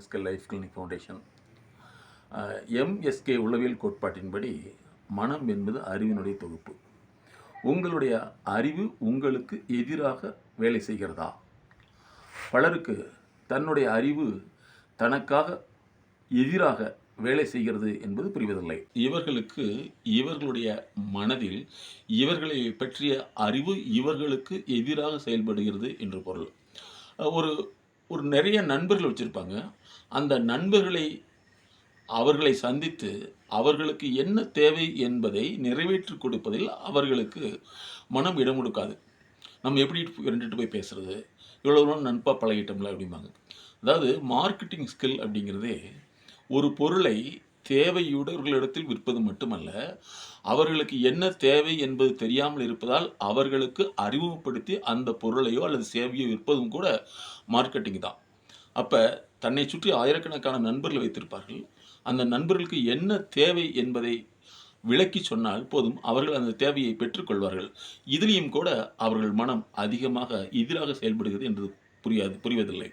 MSK life clinic foundation. MSK உளவியல் கோட்பாட்டின்படி மனம் என்பது அறிவினுடைய தொகுப்பு. உங்களுடைய அறிவு உங்களுக்கு எதிராக வேலை செய்கிறதா? பலருக்கு தன்னுடைய அறிவு தனக்காக எதிராக வேலை செய்கிறது என்பது புரிவதில்லை. இவர்களுக்கு இவர்களுடைய மனதில் இவர்களை பற்றிய அறிவு இவர்களுக்கு எதிராக செயல்படுகிறது என்று பொருள். ஒரு ஒரு நிறைய நண்பர்கள் வச்சுருப்பாங்க. அந்த நண்பர்களை அவர்களை சந்தித்து அவர்களுக்கு என்ன தேவை என்பதை நிறைவேற்றி கொடுப்பதில் அவர்களுக்கு மனம் இடம் கொடுக்காது. நம்ம எப்படி ரெண்டுட்டு போய் பேசுகிறது இவ்வளோ தூரம் நண்பாக பழகிட்டோம்ல அப்படிம்பாங்க. அதாவது மார்க்கெட்டிங் ஸ்கில் அப்படிங்கிறதே ஒரு பொருளை தேவையுடையவர்களிடத்தில் விற்பது மட்டுமல்ல அவர்களுக்கு என்ன தேவை என்பது தெரியாமல் இருப்பதால் அவர்களுக்கு அறிமுகப்படுத்தி அந்த பொருளையோ அல்லது சேவையோ விற்பதும் கூட மார்க்கெட்டிங் தான். அப்போ தன்னை சுற்றி ஆயிரக்கணக்கான நண்பர்கள் வைத்திருப்பார்கள். அந்த நண்பர்களுக்கு என்ன தேவை என்பதை விளக்கி சொன்னால் போதும் அவர்கள் அந்த தேவையை பெற்றுக்கொள்வார்கள் இதிலையும் கூட அவர்கள் மனம் அதிகமாக எதிராக செயல்படுகிறது என்று புரியாது புரிவதில்லை.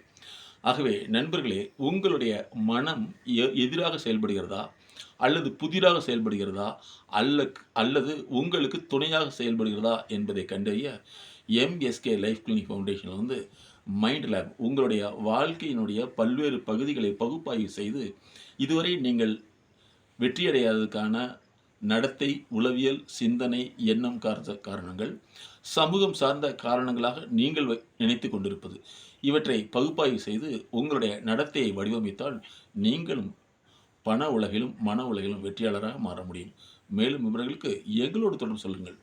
ஆகவே நண்பர்களே உங்களுடைய மனம் எ- எதிராக செயல்படுகிறதா? அல்லது புதிராக செயல்படுகிறதா? அல்ல அல்லது உங்களுக்கு துணையாக செயல்படுகிறதா என்பதை கண்டறிய எம்எஸ்கே லைஃப் கிளினிக் ஃபவுண்டேஷனில் வந்து மைண்ட் லேப் உங்களுடைய வாழ்க்கையினுடைய பல்வேறு பகுதிகளை பகுப்பாய்வு செய்து இதுவரை நீங்கள் வெற்றியடையாததுக்கான நடத்தை உளவியல் சிந்தனை எண்ணம் கார்ந்த காரணங்கள் சமூகம் சார்ந்த காரணங்களாக நீங்கள் நினைத்து கொண்டிருப்பது. இவற்றை பகுப்பாய்வு செய்து உங்களுடைய நடத்தையை வடிவமைத்தால் நீங்களும் பண உலகிலும் மன உலகிலும் வெற்றியாளராக மாற முடியும். மேலும் விவரங்களுக்கு எங்களோடு தொடர்பு சொல்லுங்கள்.